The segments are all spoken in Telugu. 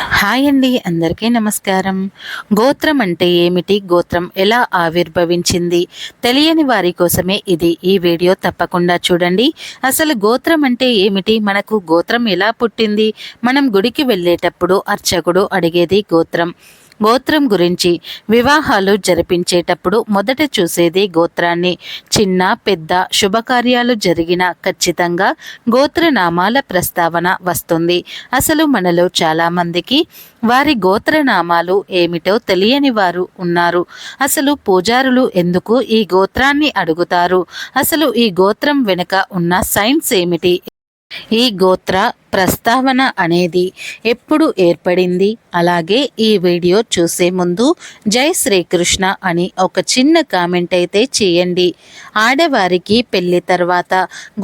హాయ్ అండి అందరికీ నమస్కారం. గోత్రం అంటే ఏమిటి? గోత్రం ఎలా ఆవిర్భవించింది? తెలియని వారి కోసమే ఇది ఈ వీడియో. తప్పకుండా చూడండి. అసలు గోత్రం అంటే ఏమిటి? మనకు గోత్రం ఎలా పుట్టింది? మనం గుడికి వెళ్ళేటప్పుడు అర్చకుడు అడిగేది గోత్రం. గోత్రం గురించి వివాహాలు జరిపించేటప్పుడు మొదట చూసేది గోత్రాన్ని. చిన్న పెద్ద శుభకార్యాలు జరిగిన ఖచ్చితంగా గోత్రనామాల ప్రస్తావన వస్తుంది. అసలు మనలో చాలామందికి వారి గోత్రనామాలు ఏమిటో తెలియని వారు ఉన్నారు. అసలు పూజారులు ఎందుకు ఈ గోత్రాన్ని అడుగుతారు? అసలు ఈ గోత్రం వెనుక ఉన్న సైన్స్ ఏమిటి? ఈ గోత్ర ప్రస్తావన అనేది ఎప్పుడు ఏర్పడింది? అలాగే ఈ వీడియో చూసే ముందు జై శ్రీకృష్ణ అని ఒక చిన్న కామెంట్ అయితే చేయండి. ఆడవారికి పెళ్ళి తర్వాత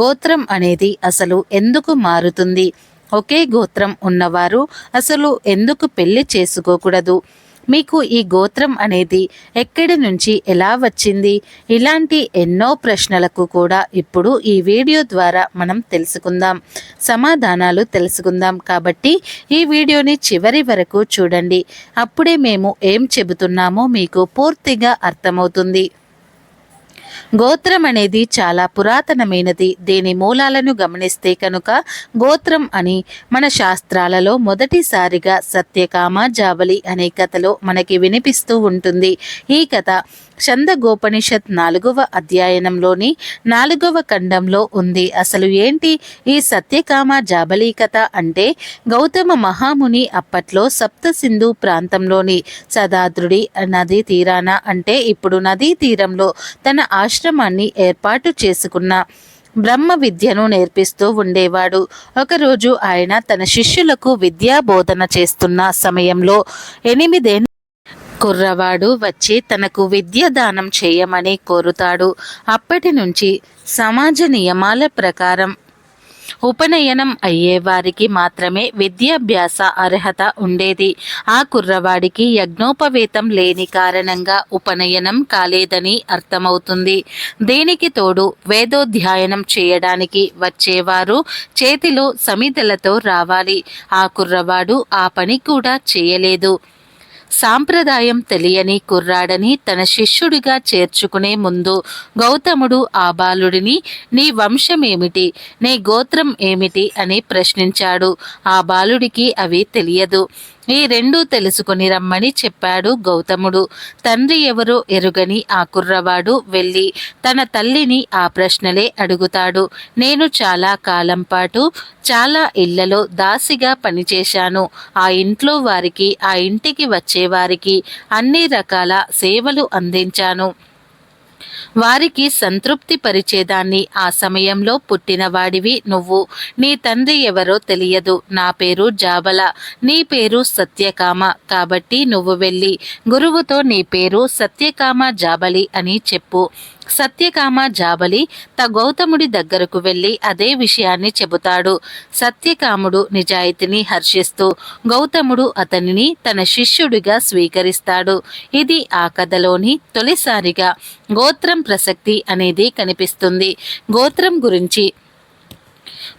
గోత్రం అనేది అసలు ఎందుకు మారుతుంది? ఒకే గోత్రం ఉన్నవారు అసలు ఎందుకు పెళ్ళి చేసుకోకూడదు? మీకు ఈ గోత్రం అనేది ఎక్కడి నుంచి ఎలా వచ్చింది? ఇలాంటి ఎన్నో ప్రశ్నలకు కూడా ఇప్పుడు ఈ వీడియో ద్వారా మనం తెలుసుకుందాం. సమాధానాలు తెలుసుకుందాం. కాబట్టి ఈ వీడియోని చివరి వరకు చూడండి. అప్పుడే మేము ఏం చెబుతున్నామో మీకు పూర్తిగా అర్థమవుతుంది. గోత్రం అనేది చాలా పురాతనమైనది. దీని మూలాలను గమనిస్తే కనుక గోత్రం అని మన శాస్త్రాలలో మొదటిసారిగా సత్యకామ జావలి అనే కథలో మనకి వినిపిస్తూ ఉంటుంది. ఈ కథ చందగోపనిషత్ నాలుగవ అధ్యయనంలోని నాలుగవ ఖండంలో ఉంది. అసలు ఏంటి? ఈ సత్యకామ జాబలీ కథ అంటే గౌతమ మహాముని అప్పట్లో సప్త సింధు ప్రాంతంలోని సదాద్రుడి నదీ తీరాన అంటే ఇప్పుడు నదీ తీరంలో తన ఆశ్రమాన్ని ఏర్పాటు చేసుకున్న బ్రహ్మ విద్యను నేర్పిస్తూ ఉండేవాడు. ఒకరోజు ఆయన తన శిష్యులకు విద్యా బోధన చేస్తున్న సమయంలో ఎనిమిదే కుర్రవాడు వచ్చి తనకు విద్య దానం చేయమని కోరుతాడు. అప్పటి నుంచి సమాజ నియమాల ప్రకారం ఉపనయనం అయ్యే వారికి మాత్రమే విద్యాభ్యాస అర్హత ఉండేది. ఆ కుర్రవాడికి యజ్ఞోపవేతం లేని కారణంగా ఉపనయనం కాలేదని అర్థమవుతుంది. దీనికి తోడు వేదోధ్యాయనం చేయడానికి వచ్చేవారు చేతిలో సమితలతో రావాలి. ఆ కుర్రవాడు ఆ పని కూడా చేయలేదు. సాంప్రదాయం తెలియని కుర్రాడని తన శిష్యుడిగా చేర్చుకునే ముందు గౌతముడు ఆ బాలుడిని నీ వంశమేమిటి నీ గోత్రం ఏమిటి? అని ప్రశ్నించాడు. ఆ బాలుడికి అవి తెలియదు. ఈ రెండూ తెలుసుకుని రమ్మని చెప్పాడు గౌతముడు. తండ్రి ఎవరో ఎరుగని ఆ కుర్రవాడు వెళ్ళి తన తల్లిని ఆ ప్రశ్నలే అడుగుతాడు. నేను చాలా కాలం పాటు చాలా ఇళ్ళలో దాసిగా పనిచేశాను. ఆ ఇంట్లో వారికి ఆ ఇంటికి వచ్చేవారికి అన్ని రకాల సేవలు అందించాను. వారికి సంతృప్తి పరిచేదాన్ని ఆ సమయంలో పుట్టినవాడివి నువ్వు. నీ తండ్రి ఎవరో తెలియదు. నా పేరు జాబల. నీ పేరు సత్యకామ. కాబట్టి నువ్వు వెళ్ళి గురువుతో నీ పేరు సత్యకామ జాబలి అని చెప్పు. సత్యకామ జాబలి త గౌతముడి దగ్గరకు వెళ్ళి అదే విషయాన్ని చెబుతాడు. సత్యకాముడు నిజాయితీని హర్షిస్తూ గౌతముడు అతనిని తన శిష్యుడిగా స్వీకరిస్తాడు. ఇది ఆ కథలోని తొలిసారిగా గోత్రం ప్రసక్తి అనేది కనిపిస్తుంది. గోత్రం గురించి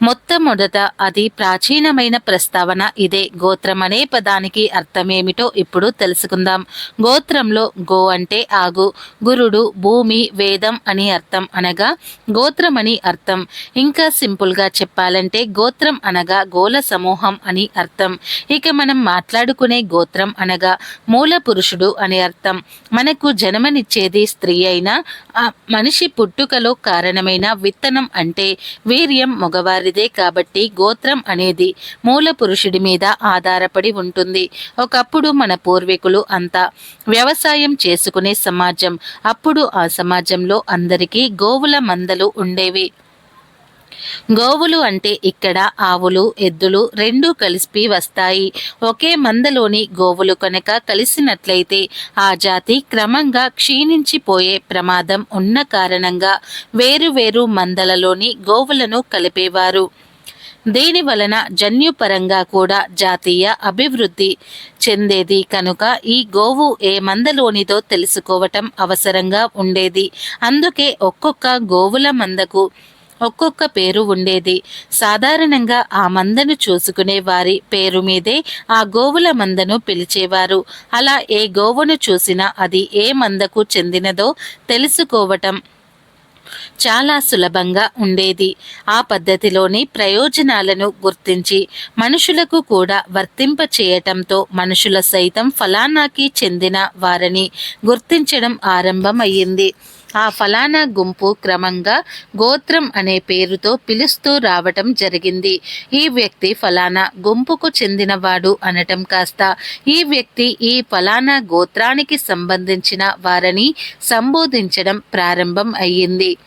మొట్టమొదట అది ప్రాచీనమైన ప్రస్తావన ఇదే గోత్రం అనే పదానికి అర్థమేమిటో ఇప్పుడు తెలుసుకుందాం. గోత్రంలో గో అంటే ఆగు గురుడు భూమి వేదం అని అర్థం అనగా గోత్రం అని అర్థం. ఇంకా సింపుల్గా చెప్పాలంటే గోత్రం అనగా గోల సమూహం అని అర్థం. ఇక మనం మాట్లాడుకునే గోత్రం అనగా మూల పురుషుడు అని అర్థం. మనకు జన్మనిచ్చేది స్త్రీ అయినా ఆ మనిషి పుట్టుకలో కారణమైన విత్తనం అంటే వీర్యం మగవారి వారిదే కాబట్టి గోత్రం అనేది మూల పురుషుడి మీద ఆధారపడి ఉంటుంది. ఒకప్పుడు మన పూర్వీకులు అంతా వ్యవసాయం చేసుకునే సమాజం అప్పుడు ఆ సమాజంలో అందరికీ గోవుల మందలు ఉండేవి. గోవులు అంటే ఇక్కడ ఆవులు ఎద్దులు రెండూ కలిసి వస్తాయి. ఒకే మందలోని గోవులు కనుక కలిసినట్లయితే ఆ జాతి క్రమంగా క్షీణించిపోయే ప్రమాదం ఉన్న కారణంగా వేరు మందలలోని గోవులను కలిపేవారు. దీని వలన జన్యుపరంగా కూడా జాతీయ అభివృద్ధి చెందేది కనుక ఈ గోవు ఏ మందలోనిదో తెలుసుకోవటం అవసరంగా ఉండేది. అందుకే ఒక్కొక్క గోవుల మందకు ఒక్కొక్క పేరు ఉండేది. సాధారణంగా ఆ మందను చూసుకునే వారి పేరు మీదే ఆ గోవుల మందను పిలిచేవారు. అలా ఏ గోవును చూసినా అది ఏ మందకు చెందినదో తెలుసుకోవటం చాలా సులభంగా ఉండేది. ఆ పద్ధతిలోని ప్రయోజనాలను గుర్తించి మనుషులకు కూడా వర్తింప చేయటంతో మనుషుల సైతం ఫలానాకి చెందిన వారని గుర్తించడం ఆరంభమయ్యింది. ఆ ఫలానా గుంపు క్రమంగా గోత్రం అనే పేరుతో పిలుస్తూ రావటం జరిగింది. ఈ వ్యక్తి ఫలానా గుంపుకు చెందినవాడు అనటం కాస్త ఈ వ్యక్తి ఈ ఫలానా గోత్రానికి సంబంధించిన వారని సంబోధించడం ప్రారంభం అయ్యింది.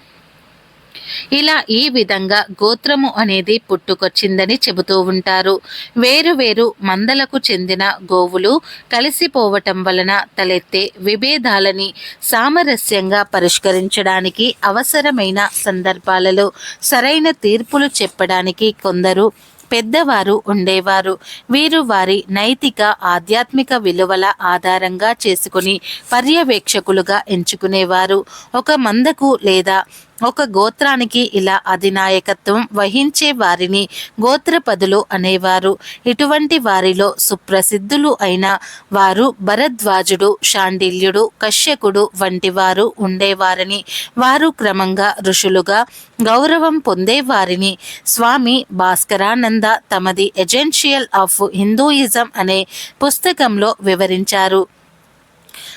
ఇలా ఈ విధంగా గోత్రము అనేది పుట్టుకొచ్చిందని చెబుతూ ఉంటారు. వేరు వేరు మందలకు చెందిన గోవులు కలిసిపోవటం వలన తలెత్తే విభేదాలని సామరస్యంగా పరిష్కరించడానికి అవసరమైన సందర్భాలలో సరైన తీర్పులు చెప్పడానికి కొందరు పెద్దవారు ఉండేవారు. వీరు వారి నైతిక ఆధ్యాత్మిక విలువల ఆధారంగా చేసుకుని పర్యవేక్షకులుగా ఎంచుకునేవారు. ఒక మందకు లేదా ఒక గోత్రానికి ఇలా అధినాయకత్వం వహించే వారిని గోత్రపదులు అనేవారు. ఇటువంటి వారిలో సుప్రసిద్ధులు అయిన వారు భరద్వాజుడు షాండిల్యుడు కశ్యకుడు వంటి వారు ఉండేవారని వారు క్రమంగా ఋషులుగా గౌరవం పొందేవారిని. స్వామి భాస్కరానంద తమది ఎజెన్షియల్ ఆఫ్ హిందూయిజం అనే పుస్తకంలో వివరించారు.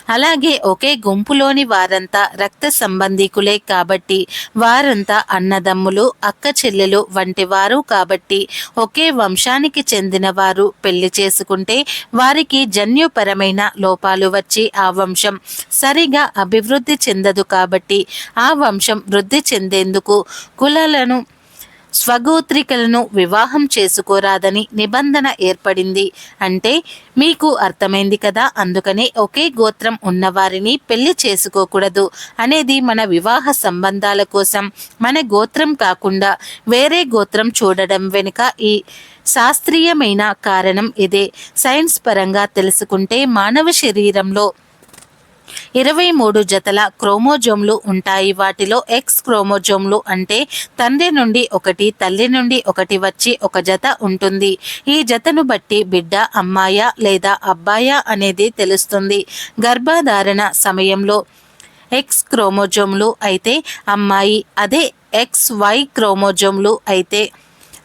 అలాగే ఒకే గుంపులోని వారంతా రక్త సంబంధికులే కాబట్టి వారంతా అన్నదమ్ములు అక్క చెల్లెలు వంటి వారు కాబట్టి ఒకే వంశానికి చెందిన వారు పెళ్ళి చేసుకుంటే వారికి జన్యుపరమైన లోపాలు వచ్చి ఆ వంశం సరిగా అభివృద్ధి చెందదు కాబట్టి ఆ వంశం వృద్ధి చెందేందుకు కులాలను స్వగోత్రికలను వివాహం చేసుకోరాదని నిబంధన ఏర్పడింది. అంటే మీకు అర్థమైంది కదా అందుకనే ఒకే గోత్రం ఉన్నవారిని పెళ్ళి చేసుకోకూడదు అనేది మన వివాహ సంబంధాల కోసం. మన గోత్రం కాకుండా వేరే గోత్రం చూడడం వెనుక ఈ శాస్త్రీయమైన కారణం ఇదే. సైన్స్ పరంగా తెలుసుకుంటే మానవ శరీరంలో ఇరవై మూడు జతల క్రోమోజోమ్లు ఉంటాయి. వాటిలో ఎక్స్ క్రోమోజోమ్లు అంటే తండ్రి నుండి ఒకటి తల్లి నుండి ఒకటి వచ్చి ఒక జత ఉంటుంది. ఈ జతను బట్టి బిడ్డ అమ్మాయ లేదా అబ్బాయ అనేది తెలుస్తుంది. గర్భధారణ సమయంలో ఎక్స్ క్రోమోజోమ్లు అయితే అమ్మాయి అదే ఎక్స్ వై క్రోమోజోమ్లు అయితే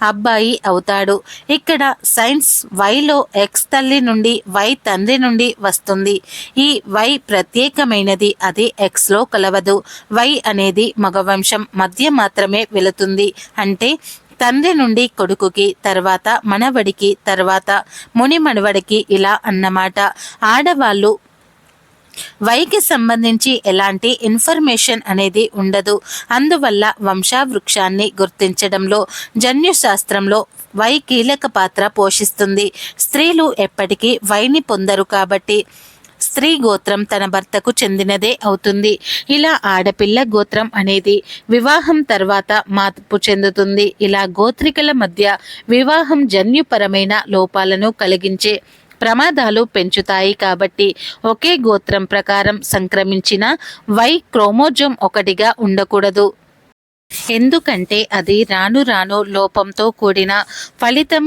అబ్బాయి అవుతాడు. ఇక్కడ సైన్స్ వైలో ఎక్స్ తల్లి నుండి వై తండ్రి నుండి వస్తుంది. ఈ వై ప్రత్యేకమైనది అది ఎక్స్లో కలవదు. వై అనేది మగవంశం మధ్య మాత్రమే వెళుతుంది. అంటే తండ్రి నుండి కొడుకుకి తర్వాత మనవడికి తర్వాత ముని మనవడికి ఇలా అన్నమాట. ఆడవాళ్ళు వైకి సంబంధించి ఎలాంటి ఇన్ఫర్మేషన్ అనేది ఉండదు. అందువల్ల వంశావృక్షాన్ని గుర్తించడంలో జన్యుశాస్త్రంలో వై కీలక పాత్ర పోషిస్తుంది. స్త్రీలు ఎప్పటికీ వైని పొందరు కాబట్టి స్త్రీ గోత్రం తన భర్తకు చెందినదే అవుతుంది. ఇలా ఆడపిల్ల గోత్రం అనేది వివాహం తర్వాత మార్పు చెందుతుంది. ఇలా గోత్రికల మధ్య వివాహం జన్యుపరమైన లోపాలను కలిగించే ప్రమాదాలు పెంచుతాయి కాబట్టి ఒకే గోత్రం ప్రకారం సంక్రమించిన వై క్రోమోజోమ్ ఒకటిగా ఉండకూడదు. ఎందుకంటే అది రాను రాను లోపంతో కూడిన ఫలితం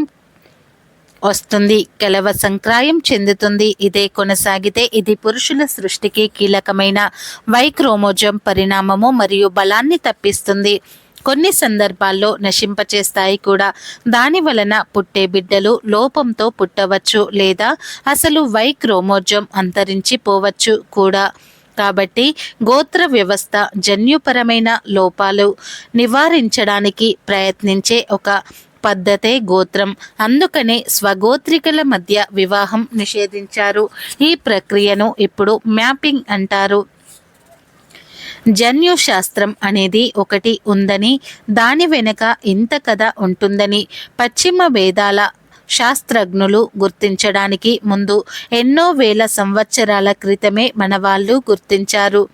వస్తుంది. కలవ సంక్రాయం చెందుతుంది. ఇదే కొనసాగితే ఇది పురుషుల సృష్టికి కీలకమైన వై క్రోమోజోమ్ పరిణామము మరియు బలాన్ని తప్పిస్తుంది. కొన్ని సందర్భాల్లో నశింపచేస్తాయి కూడా. దాని వలన పుట్టే బిడ్డలు లోపంతో పుట్టవచ్చు లేదా అసలు వై క్రోమోజోమ్ అంతరించిపోవచ్చు కూడా. కాబట్టి గోత్ర వ్యవస్థ జన్యుపరమైన లోపాలు నివారించడానికి ప్రయత్నించే ఒక పద్ధతే గోత్రం. అందుకనే స్వగోత్రికల మధ్య వివాహం నిషేధించారు. ఈ ప్రక్రియను ఇప్పుడు మ్యాపింగ్ అంటారు. జన్యు శాస్త్రం అనేది ఒకటి ఉందని దాని వెనుక ఇంత కథ ఉంటుందని పశ్చిమ వేదాల శాస్త్రజ్ఞులు గుర్తించడానికి ముందు ఎన్నో వేల సంవత్సరాల క్రితమే మన వాళ్ళు గుర్తించారు.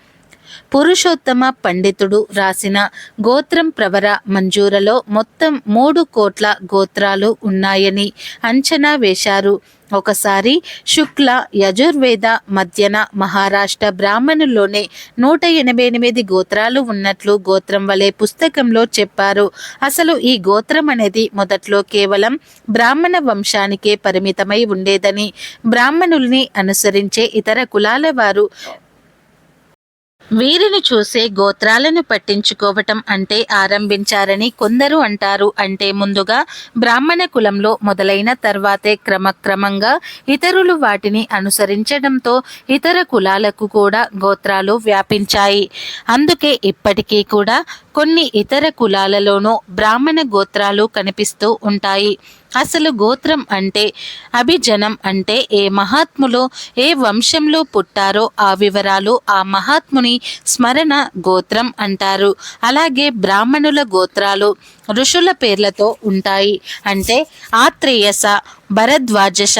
పురుషోత్తమ పండితుడు రాసిన గోత్రం ప్రవర మంజూరలో మొత్తం మూడు కోట్ల గోత్రాలు ఉన్నాయని అంచనా వేశారు. ఒకసారి శుక్ల యజుర్వేద మధ్యన మహారాష్ట్ర బ్రాహ్మణుల్లోనే నూట ఎనభై ఎనిమిది గోత్రాలు ఉన్నట్లు గోత్రం వలె పుస్తకంలో చెప్పారు. అసలు ఈ గోత్రం అనేది మొదట్లో కేవలం బ్రాహ్మణ వంశానికే పరిమితమై ఉండేదని బ్రాహ్మణుల్ని అనుసరించే ఇతర కులాల వారు వీరిని చూసే గోత్రాలను పట్టించుకోవటం అంటే ఆరంభించారని కొందరు అంటారు. అంటే ముందుగా బ్రాహ్మణ కులంలో మొదలైన తర్వాతే క్రమక్రమంగా ఇతరులు వాటిని అనుసరించడంతో ఇతర కులాలకు కూడా గోత్రాలు వ్యాపించాయి. అందుకే ఇప్పటికీ కూడా కొన్ని ఇతర కులాలలోనూ బ్రాహ్మణ గోత్రాలు కనిపిస్తూ ఉంటాయి. అసలు గోత్రం అంటే అభిజనం అంటే ఏ మహాత్ములో ఏ వంశంలో పుట్టారో ఆ వివరాలు ఆ మహాత్ముని స్మరణ గోత్రం అంటారు. అలాగే బ్రాహ్మణుల గోత్రాలు ఋషుల పేర్లతో ఉంటాయి. అంటే ఆత్రేయస భరద్వాజశ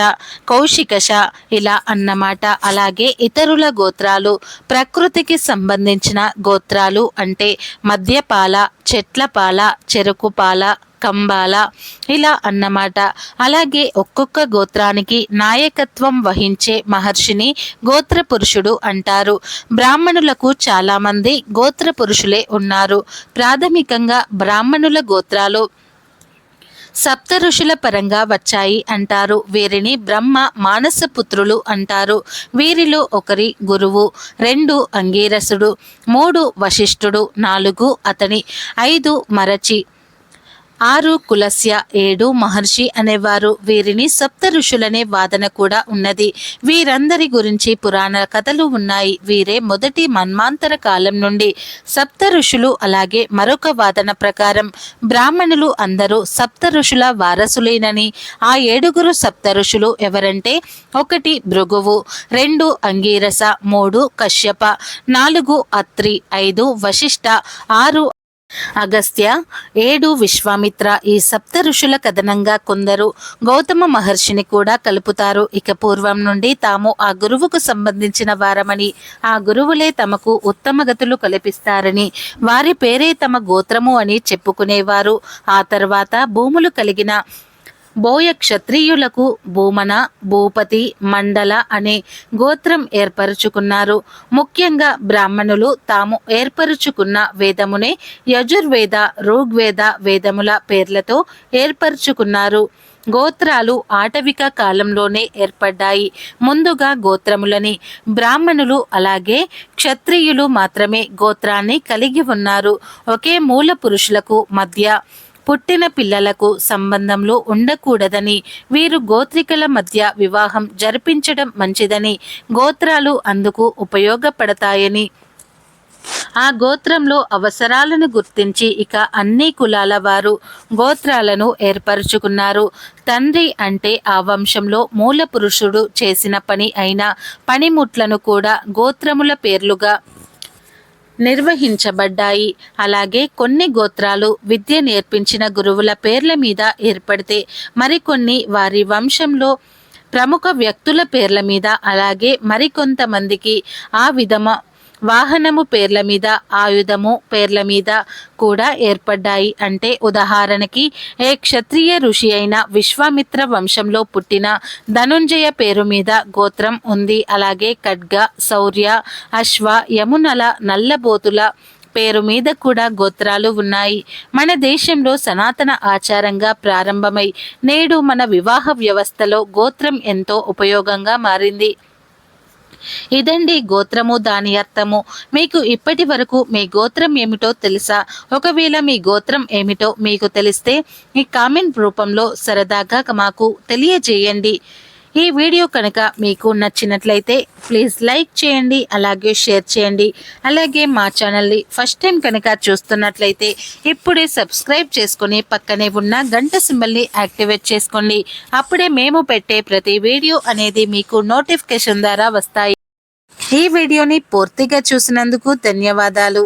కౌశికశ ఇలా అన్నమాట. అలాగే ఇతరుల గోత్రాలు ప్రకృతికి సంబంధించిన గోత్రాలు అంటే మద్యపాల చెట్లపాల చెరుకుపాల కంబాల ఇలా అన్నమాట. అలాగే ఒక్కొక్క గోత్రానికి నాయకత్వం వహించే మహర్షిని గోత్ర పురుషుడు అంటారు. బ్రాహ్మణులకు చాలామంది గోత్ర పురుషులే ఉన్నారు. ప్రాథమికంగా బ్రాహ్మణుల గోత్రాలు సప్త ఋషుల పరంగా వచ్చాయి అంటారు. వీరిని బ్రహ్మ మానస పుత్రులు అంటారు. వీరిలో ఒకరి గురువు రెండు అంగీరసుడు మూడు వశిష్ఠుడు నాలుగు అతని ఐదు మరచి ఆరు కులస్య ఏడు మహర్షి అనేవారు. వీరిని సప్త ఋషులనే వాదన కూడా ఉన్నది. వీరందరి గురించి పురాణ కథలు ఉన్నాయి. వీరే మొదటి మన్మాంతర కాలం నుండి సప్త ఋషులు అలాగే మరొక వాదన ప్రకారం బ్రాహ్మణులు అందరూ సప్త ఋషుల వారసులేనని ఆ ఏడుగురు సప్త ఋషులు ఎవరంటే ఒకటి భృగువు రెండు అంగీరస మూడు కశ్యప నాలుగు అత్రి ఐదు వశిష్ఠ ఆరు అగస్త్య ఏడు విశ్వామిత్ర ఈ సప్త ఋషుల కథనంగా కొందరు గౌతమ మహర్షిని కూడా కలుపుతారు. ఇక పూర్వం నుండి తాము ఆ గురువుకు సంబంధించిన వారమని ఆ గురువులే తమకు ఉత్తమ గతులు కల్పిస్తారని వారి పేరే తమ గోత్రము అని చెప్పుకునేవారు. ఆ తర్వాత భూములు కలిగిన బోయ క్షత్రియులకు భూమన భూపతి మండల అనే గోత్రం ఏర్పరుచుకున్నారు. ముఖ్యంగా బ్రాహ్మణులు తాము ఏర్పరుచుకున్న వేదమునే యజుర్వేద ఋగ్వేద వేదముల పేర్లతో ఏర్పరుచుకున్నారు. గోత్రాలు ఆటవిక కాలంలోనే ఏర్పడ్డాయి. ముందుగా గోత్రములని బ్రాహ్మణులు అలాగే క్షత్రియులు మాత్రమే గోత్రాన్ని కలిగి ఉన్నారు. ఒకే మూల పురుషులకు మధ్య పుట్టిన పిల్లలకు సంబంధంలో ఉండకూడదని వీరు గోత్రికల మధ్య వివాహం జరిపించడం మంచిదని గోత్రాలు అందుకు ఉపయోగపడతాయని. ఆ గోత్రంలో అవసరాలను గుర్తించి ఇక అన్ని కులాల వారు గోత్రాలను ఏర్పరుచుకున్నారు. తండ్రి అంటే ఆ వంశంలో మూల పురుషుడు చేసిన పని అయిన పనిముట్లను కూడా గోత్రముల పేర్లుగా నిర్వహించబడ్డాయి. అలాగే కొన్ని గోత్రాలు విద్య నేర్పించిన గురువుల పేర్ల మీద ఏర్పడితే మరికొన్ని వారి వంశంలో ప్రముఖ వ్యక్తుల పేర్ల మీద అలాగే మరికొంతమందికి ఆ విధమ వాహనము పేర్ల మీద ఆయుధము పేర్ల మీద కూడా ఏర్పడ్డాయి. అంటే ఉదాహరణకి ఏ క్షత్రియ ఋషి అయిన విశ్వామిత్ర వంశంలో పుట్టిన ధనుంజయ పేరు మీద గోత్రం ఉంది. అలాగే ఖడ్గ శౌర్య అశ్వ యమునల నల్లబోతుల పేరు మీద కూడా గోత్రాలు ఉన్నాయి. మన దేశంలో సనాతన ఆచారంగా ప్రారంభమై నేడు మన వివాహ వ్యవస్థలో గోత్రం ఎంతో ఉపయోగంగా మారింది. ఇదండి గోత్రము దాని అర్థము. మీకు ఇప్పటి వరకు మీ గోత్రం ఏమిటో తెలుసా? ఒకవేళ మీ గోత్రం ఏమిటో మీకు తెలిస్తే ఈ కామెంట్ రూపంలో సరదాగా మాకు తెలియజేయండి. ఈ వీడియో కనుక మీకు నచ్చినట్లయితే ప్లీజ్ లైక్ చేయండి అలాగే షేర్ చేయండి. అలాగే మా ఛానల్ని ఫస్ట్ టైం కనుక చూస్తున్నట్లయితే ఇప్పుడే సబ్స్క్రైబ్ చేసుకుని పక్కనే ఉన్న గంట సింబల్ని యాక్టివేట్ చేసుకోండి. అప్పుడే మేము పెట్టే ప్రతి వీడియో అనేది మీకు నోటిఫికేషన్ ద్వారా వస్తాయి. ఈ వీడియోని పూర్తిగా చూసినందుకు ధన్యవాదాలు.